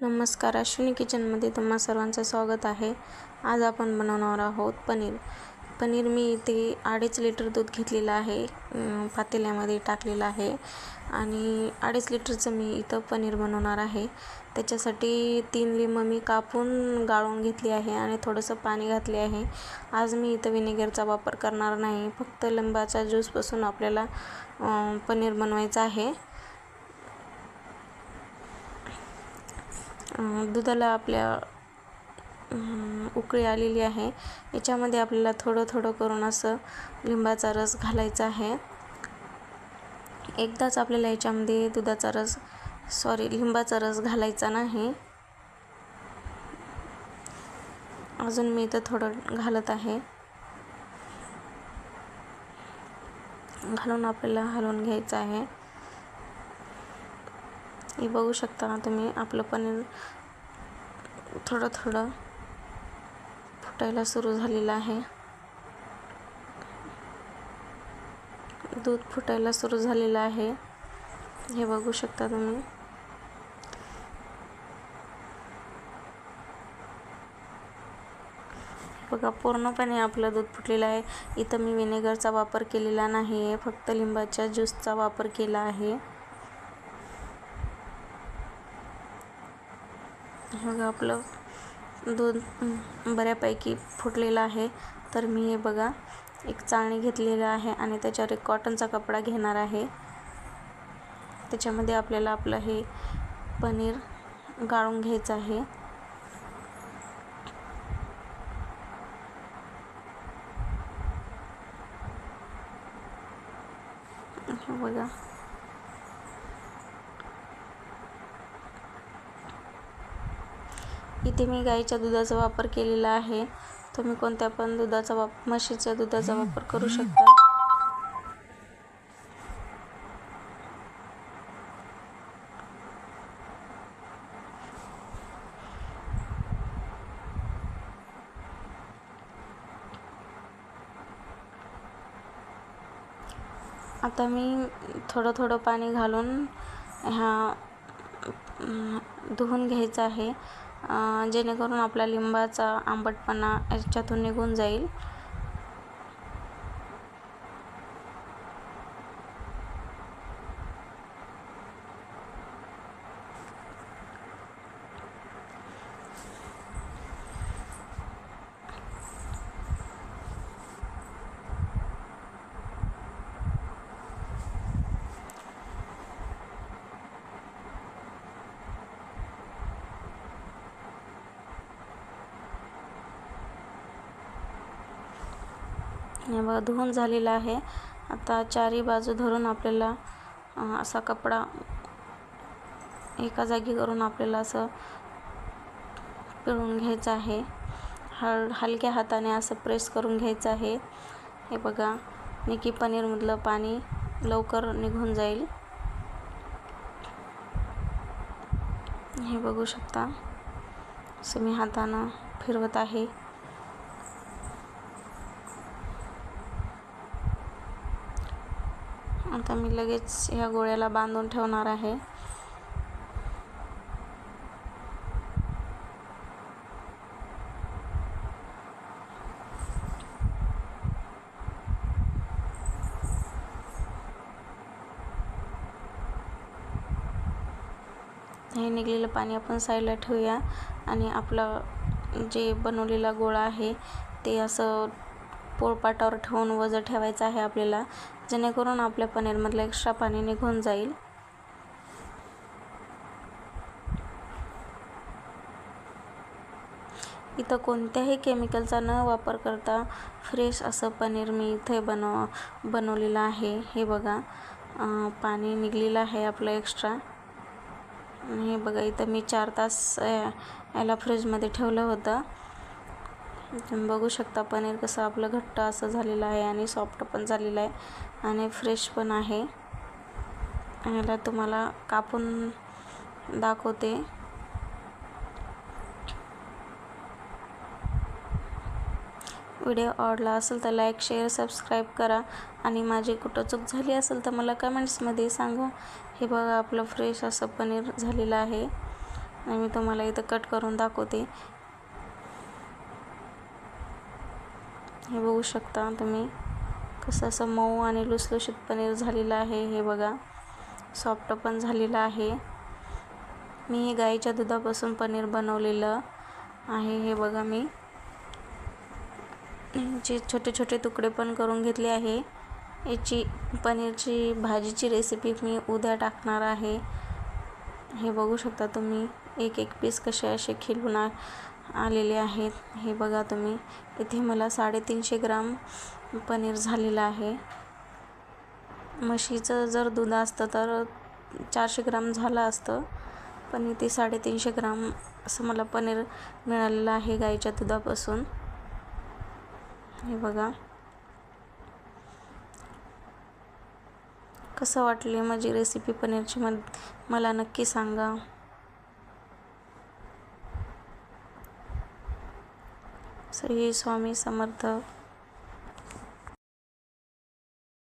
नमस्कार अश्विनी किचनमध्ये तुम्हा सर्वांचं स्वागत आहे. आज आपण बनवणार आहोत पनीर. पनीर मी इथे अडीच लिटर दूध घेतलेलं आहे पातेल्यामध्ये टाकलेलं आहे आणि अडीच लिटरचं मी इथं पनीर बनवणार आहे. त्याच्यासाठी तीन लिंब मी कापून गाळून घेतली आहे आणि थोडंसं पाणी घातले आहे. आज मी इथं विनेगरचा वापर करणार नाही फक्त लिंबाच्या ज्यूसपासून आपल्याला पनीर बनवायचं आहे. दुधाला आपल्या उकळी आलेली आहे. याच्यामध्ये आपल्याला थोडं थोडं करून असं लिंबाचा रस घालायचा आहे. एकदाच आपल्याला याच्यामध्ये दुधाचा रस सॉरी लिंबाचा रस घालायचा नाही. अजून मी इथं थोडं घालत आहे. घालून आपल्याला हलवून घ्यायचं आहे. हे बघू शकता ना तुम्ही आपलं पनीर थोडं थोडं फुटायला सुरू झालेलं आहे. दूध फुटायला सुरू झालेलं आहे. हे बघू शकता तुम्ही. बघा पूर्णपणे आपलं दूध फुटलेलं आहे. इथं मी विनेगरचा वापर केलेला नाही आहे फक्त लिंबाच्या ज्यूसचा वापर केला आहे. बघा आपलं दूध बऱ्यापैकी फुटलेलं आहे. तर मी हे बघा एक चाळणी घेतलेलं आहे आणि त्याच्यावर एक कॉटनचा कपडा घेणार आहे. त्याच्यामध्ये आपल्याला आपलं हे पनीर गाळून घ्यायचं आहे. बघा. इथे मी गाईच्या दुधाचा वापर केलेला आहे. तुम्ही कोणत्या पण दुधाचा वाप म्हशीच्या दुधाचा वापर करू शकता. आता मी थोडं थोडं पाणी घालून ह्या धुवून घ्यायचं आहे. जेणेकरून आपला लिंबाचा आंबटपणा याच्यातून निघून जाईल. हे बघा धुवून झालेलं आहे. आता चारी बाजू धरून आपल्याला असा कपडा एका जागी करून आपल्याला असं पिळून घ्यायचं आहे. हळ हलक्या हाताने असं प्रेस करून घ्यायचं आहे. हे बघा निकी पनीरमधलं पाणी लवकर निघून जाईल. हे बघू शकता असं मी हातानं फिरवत आहे. आता मी लगेच ह्या गोळ्याला बांधून ठेवणार आहे. हे निघलेलं पाणी आपण साईडला ठेवूया आणि आपलं जे बनवलेला गोळा आहे ते असं पोळपाटावर ठेवून वजं ठेवायचं आहे आपल्याला. जेणेकरून आपल्या पनीरमधलं एक्स्ट्रा पाणी निघून जाईल. इथं कोणत्याही केमिकलचा न वापर करता फ्रेश असं पनीर मी इथे बनव बनवलेलं आहे. हे बघा पाणी निघलेलं आहे आपलं एक्स्ट्रा हे बघा इथं मी चार तास याला फ्रीजमध्ये ठेवलं होतं. बघू शकता पनीर कसं आपलं घट्ट असं झालेलं आहे आणि सॉफ्ट पण झालेलं आहे आणि फ्रेश पण आहे. याला तुम्हाला कापून दाखवते. व्हिडिओ आवडला असेल तर लाईक शेअर सबस्क्राईब करा. आणि माझी कुठं चूक झाली असेल तर मला कमेंट्समध्ये सांगा. हे बघा आपलं फ्रेश असं पनीर झालेलं आहे. आणि मी तुम्हाला इथं कट करून दाखवते. हे बघू शकता तुम्ही कसं असं मऊ आणि लुसलुशीत पनीर झालेलं आहे हे बघा. सॉफ्ट पण झालेलं आहे. मी हे गाईच्या दुधापासून पनीर बनवलेलं आहे हे बघा मी. जे छोटे छोटे तुकडे पण करून घेतले आहे. याची पनीरची भाजीची रेसिपी मी उद्या टाकणार आहे. हे बघू शकता तुम्ही. एक एक पीस कसे असे खिलून आलेले आहेत. हे बघा तुम्ही. इथे मला साडेतीनशे ग्राम पनीर झालेलं आहे. म्हशीचं जर दूध असतं तर चारशे ग्राम झालं असतं. पण इथे साडेतीनशे ग्राम असं मला पनीर मिळालेलं आहे गाईच्या दुधापासून. हे बघा. कसं वाटले माझी रेसिपी पनीरची? मग मला नक्की सांगा. श्री स्वामी समर्थ.